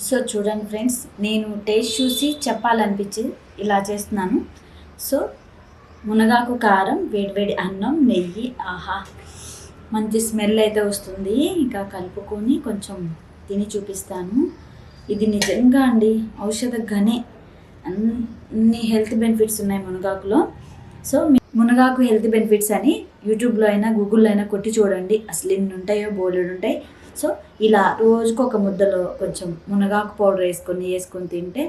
So చూడండి friends నేను taste చూసి చెప్పాలనిపించి ఇలా చేస్తున్నాను. సో మునగాకు కారం వేడివేడి అన్నం నెయ్యి ఆహా మంచి స్మెల్ అయితే వస్తుంది. ఇంకా కలుపుకొని కొంచెం తిని చూపిస్తాను. ఇది నిజంగా అండి ఔషధ గనే అన్ని హెల్త్ బెనిఫిట్స్ ఉన్నాయి మునగాకులో. సో మీ- మునగాకు హెల్త్ బెనిఫిట్స్ అని యూట్యూబ్లో అయినా గూగుల్లో అయినా కొట్టి చూడండి. అసలు ఎన్ని ఉంటాయో బోలెడు ఉంటాయి. సో ఇలా రోజుకు ఒక ముద్దలో కొంచెం మునగాకు పౌడర్ వేసుకొని వేసుకొని తింటే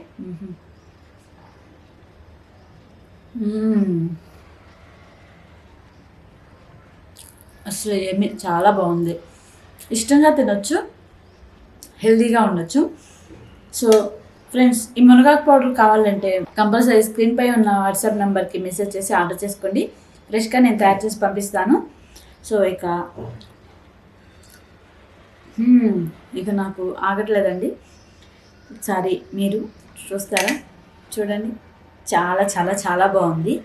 అసలు ఏమి చాలా బాగుంది. ఇష్టంగా తినొచ్చు హెల్దీగా ఉండొచ్చు. సో ఫ్రెండ్స్ ఈ మునగాకు పౌడర్ కావాలంటే కంపల్సరీ స్క్రీన్ పై ఉన్న వాట్సాప్ నెంబర్కి మెసేజ్ చేసి ఆర్డర్ చేసుకోండి. ఫ్రెష్గా నేను తయారు చేసి పంపిస్తాను. సో ఇక ఇక నాకు ఆగట్లేదండి. ఒకసారి మీరు చూస్తారా? చూడండి. చాలా చాలా చాలా బాగుంది.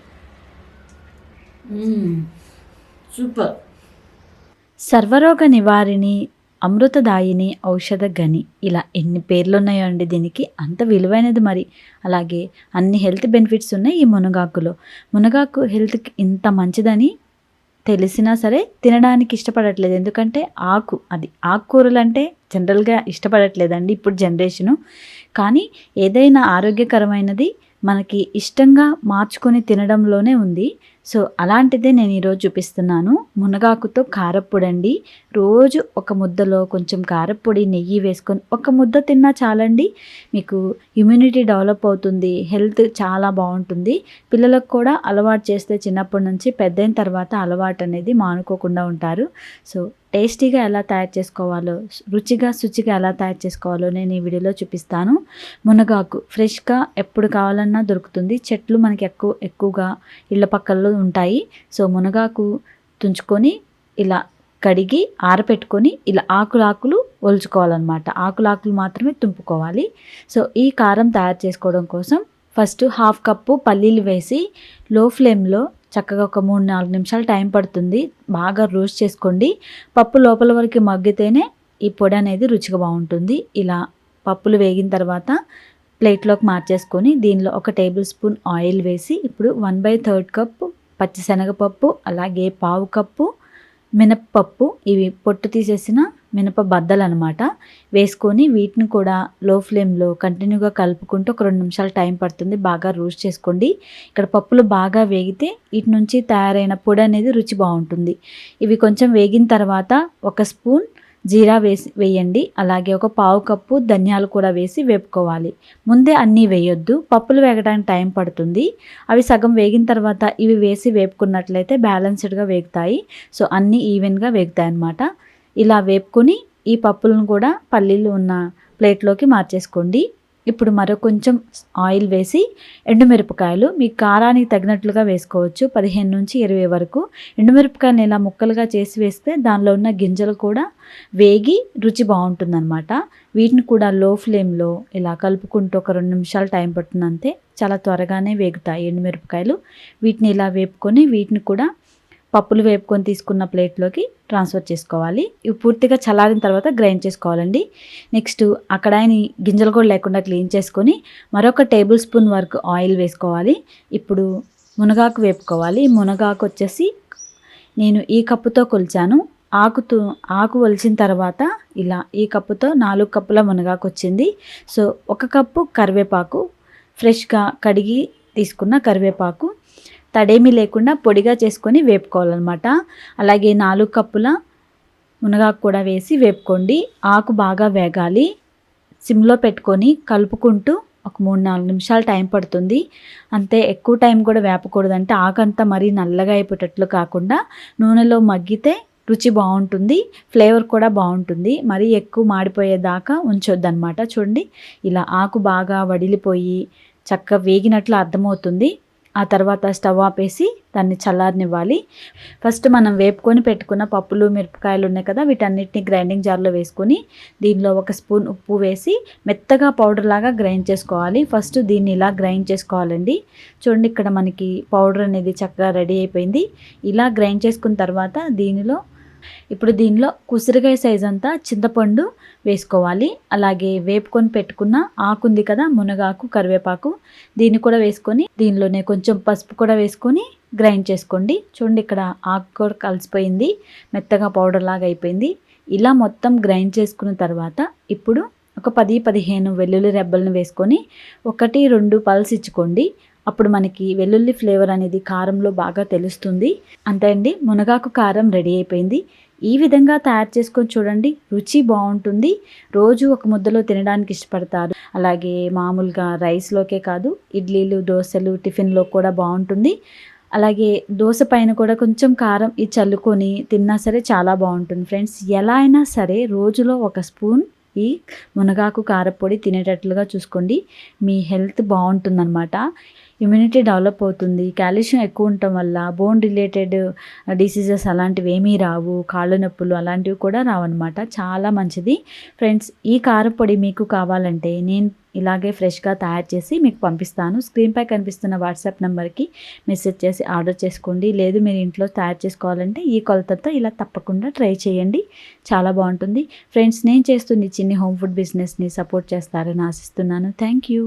సూపర్. సర్వరోగ నివారిణి అమృతదాయిని ఔషధ గని ఇలా ఎన్ని పేర్లు ఉన్నాయో అండి దీనికి? అంత విలువైనది మరి. అలాగే అన్ని హెల్త్ బెనిఫిట్స్ ఉన్నాయి ఈ మునగాకులో. మునగాకు హెల్త్కి ఇంత మంచిదని తెలిసినా సరే తినడానికి ఇష్టపడట్లేదు. ఎందుకంటే ఆకు అది. ఆకుకూరలు అంటే జనరల్గా ఇష్టపడట్లేదండి ఇప్పుడు జనరేషను. కానీ ఏదైనా ఆరోగ్యకరమైనది మనకి ఇష్టంగా మార్చుకొని తినడంలోనే ఉంది. సో అలాంటిదే నేను ఈరోజు చూపిస్తున్నాను. మునగాకుతో కారప్పొడి అండి రోజు ఒక ముద్దలో కొంచెం కారప్పొడి నెయ్యి వేసుకొని ఒక ముద్ద తిన్నా చాలండి. మీకు ఇమ్యూనిటీ డెవలప్ అవుతుంది హెల్త్ చాలా బాగుంటుంది. పిల్లలకు కూడా అలవాటు చేస్తే చిన్నప్పటి నుంచి పెద్దయిన తర్వాత అలవాటు అనేది మానుకోకుండా ఉంటారు. సో టేస్టీగా ఎలా తయారు చేసుకోవాలో రుచిగా శుచిగా ఎలా తయారు చేసుకోవాలో నేను ఈ వీడియోలో చూపిస్తాను. మునగాకు ఫ్రెష్గా ఎప్పుడు కావాలన్నా దొరుకుతుంది. చెట్లు మనకి ఎక్కువ ఎక్కువగా ఇళ్ళ పక్కల్లో ఉంటాయి. సో మునగాకు తుంచుకొని ఇలా కడిగి ఆరపెట్టుకొని ఇలా ఆకులు ఆకులు ఒలుచుకోవాలన్నమాట. ఆకులాకులు మాత్రమే తుంపుకోవాలి. సో ఈ కారం తయారు చేసుకోవడం కోసం ఫస్ట్ హాఫ్ కప్పు పల్లీలు వేసి లో ఫ్లేమ్లో చక్కగా ఒక మూడు నాలుగు నిమిషాలు టైం పడుతుంది. బాగా రోస్ట్ చేసుకోండి. పప్పు లోపల వరకు మగ్గితేనే ఈ పొడి అనేది రుచిగా బాగుంటుంది. ఇలా పప్పులు వేగిన తర్వాత ప్లేట్లోకి మార్చేసుకొని దీనిలో ఒక టేబుల్ స్పూన్ ఆయిల్ వేసి ఇప్పుడు వన్ బై థర్డ్ కప్ పచ్చిశనగపప్పు అలాగే పావు కప్పు మినప్పప్పు. ఇవి పొట్టు తీసేసిన మినప బద్దలు అనమాట వేసుకొని వీటిని కూడా లో ఫ్లేమ్లో కంటిన్యూగా కలుపుకుంటూ ఒక రెండు నిమిషాలు టైం పడుతుంది. బాగా రోస్ట్ చేసుకోండి. ఇక్కడ పప్పులు బాగా వేగితే వీటి నుంచి తయారైన పొడి అనేది రుచి బాగుంటుంది. ఇవి కొంచెం వేగిన తర్వాత ఒక స్పూన్ జీరా వేసి వేయండి. అలాగే ఒక పావు కప్పు ధనియాలు కూడా వేసి వేపుకోవాలి. ముందే అన్నీ వేయొద్దు. పప్పులు వేగడానికి టైం పడుతుంది. అవి సగం వేగిన తర్వాత ఇవి వేసి వేపుకున్నట్లయితే బ్యాలెన్స్డ్గా వేగుతాయి. సో అన్నీ ఈవెన్గా వేగుతాయి అన్నమాట ఇలా వేపుకొని ఈ పప్పులను కూడా పల్లీలు ఉన్న ప్లేట్లోకి మార్చేసుకోండి. ఇప్పుడు మరో కొంచెం ఆయిల్ వేసి ఎండుమిరపకాయలు మీ కారానికి తగినట్లుగా వేసుకోవచ్చు. పదిహేను నుంచి ఇరవై వరకు. ఎండుమిరపకాయలు ఇలా ముక్కలుగా చేసి వేస్తే దానిలో ఉన్న గింజలు కూడా వేగి రుచి బాగుంటుందన్నమాట. వీటిని కూడా లో ఫ్లేమ్లో ఇలా కలుపుకుంటూ ఒక రెండు నిమిషాలు టైం పడుతుంది అంతే చాలా త్వరగానే వేగుతాయి ఎండుమిరపకాయలు. వీటిని ఇలా వేపుకొని వీటిని కూడా పప్పులు వేపుకొని తీసుకున్న ప్లేట్లోకి ట్రాన్స్ఫర్ చేసుకోవాలి. ఇవి పూర్తిగా చల్లారిన తర్వాత గ్రైండ్ చేసుకోవాలండి. నెక్స్ట్ ఆ గింజలు కూడా లేకుండా క్లీన్ చేసుకొని మరొక టేబుల్ స్పూన్ వరకు ఆయిల్ వేసుకోవాలి. ఇప్పుడు మునగాకు వేపుకోవాలి. మునగాకు వచ్చేసి నేను ఈ కప్పుతో కొలిచాను. ఆకుతో ఆకు ఒలిచిన తర్వాత ఇలా ఈ కప్పుతో నాలుగు కప్పుల మునగాకు వచ్చింది. సో ఒక కప్పు కరివేపాకు ఫ్రెష్గా కడిగి తీసుకున్న కరివేపాకు తడేమి లేకుండా పొడిగా చేసుకొని వేపుకోవాలన్నమాట. అలాగే నాలుగు కప్పుల మునగాకు కూడా వేసి వేపుకోండి. ఆకు బాగా వేగాలి. సిమ్లో పెట్టుకొని కలుపుకుంటూ ఒక మూడు నాలుగు నిమిషాలు టైం పడుతుంది. అంతే ఎక్కువ టైం కూడా వేపకూడదంటే ఆకంతా మరీ నల్లగా అయిపోయేటట్లు కాకుండా నూనెలో మగ్గితే రుచి బాగుంటుంది ఫ్లేవర్ కూడా బాగుంటుంది. మరీ ఎక్కువ మాడిపోయేదాకా ఉంచొద్దు అనమాట చూడండి ఇలా ఆకు బాగా వడిలిపోయి చక్కగా వేగినట్లు అర్థమవుతుంది. ఆ తర్వాత స్టవ్ ఆపేసి దాన్ని చల్లారనివ్వాలి. ఫస్ట్ మనం వేపుకొని పెట్టుకున్న పప్పులు మిరపకాయలు ఉన్నాయి కదా వీటన్నిటిని గ్రైండింగ్ జార్లో వేసుకొని దీనిలో ఒక స్పూన్ ఉప్పు వేసి మెత్తగా పౌడర్ లాగా గ్రైండ్ చేసుకోవాలి. ఫస్ట్ దీన్ని ఇలా గ్రైండ్ చేసుకోవాలండి. చూడండి ఇక్కడ మనకి పౌడర్ అనేది చక్కగా రెడీ అయిపోయింది. ఇలా గ్రైండ్ చేసుకున్న తర్వాత దీనిలో ఇప్పుడు దీనిలో కుసిరికాయ సైజ్ అంతా చింతపండు వేసుకోవాలి. అలాగే వేపుకొని పెట్టుకున్న ఆకు ఉంది కదా మునగాకు కరివేపాకు దీన్ని కూడా వేసుకొని దీనిలోనే కొంచెం పసుపు కూడా వేసుకొని గ్రైండ్ చేసుకోండి. చూడండి ఇక్కడ ఆకు కూడా కలిసిపోయింది మెత్తగా పౌడర్ లాగా అయిపోయింది. ఇలా మొత్తం గ్రైండ్ చేసుకున్న తర్వాత ఇప్పుడు ఒక పది పదిహేను వెల్లుల్లి రెబ్బలను వేసుకొని ఒకటి రెండు పల్స్ ఇచ్చుకోండి. అప్పుడు మనకి వెల్లుల్లి ఫ్లేవర్ అనేది కారంలో బాగా తెలుస్తుంది. అంతే అండి మునగాకు కారం రెడీ అయిపోయింది. ఈ విధంగా తయారు చేసుకొని చూడండి రుచి బాగుంటుంది. రోజు ఒక ముద్దలో తినడానికి ఇష్టపడతారు. అలాగే మామూలుగా రైస్లోకే కాదు ఇడ్లీలు దోశలు టిఫిన్లో కూడా బాగుంటుంది. అలాగే దోశ పైన కూడా కొంచెం కారం ఇది చల్లుకొని తిన్నా సరే చాలా బాగుంటుంది. ఫ్రెండ్స్ ఎలా అయినా సరే రోజులో ఒక స్పూన్ ఈ మునగాకు కారపొడి తినేటట్లుగా చూసుకోండి. మీ హెల్త్ బాగుంటుందన్నమాట. ఇమ్యూనిటీ డెవలప్ అవుతుంది. కాల్షియం ఎక్కువ ఉండటం వల్ల బోన్ రిలేటెడ్ డిసీజెస్ అలాంటివి ఏమీ రావు. కాళ్ళు నొప్పులు అలాంటివి కూడా రావన్నమాట. చాలా మంచిది. ఫ్రెండ్స్ ఈ కారపొడి మీకు కావాలంటే నేను ఇలాగే ఫ్రెష్గా తయారు చేసి మీకు పంపిస్తాను. స్క్రీన్పై కనిపిస్తున్న వాట్సాప్ నెంబర్కి మెసేజ్ చేసి ఆర్డర్ చేసుకోండి. లేదు మీరు ఇంట్లో తయారు చేసుకోవాలంటే ఈ కొలతతో ఇలా తప్పకుండా ట్రై చేయండి. చాలా బాగుంటుంది. ఫ్రెండ్స్ నేను చేస్తుంది చిన్ని హోమ్ ఫుడ్ బిజినెస్ని సపోర్ట్ చేస్తారని ఆశిస్తున్నాను. Thank you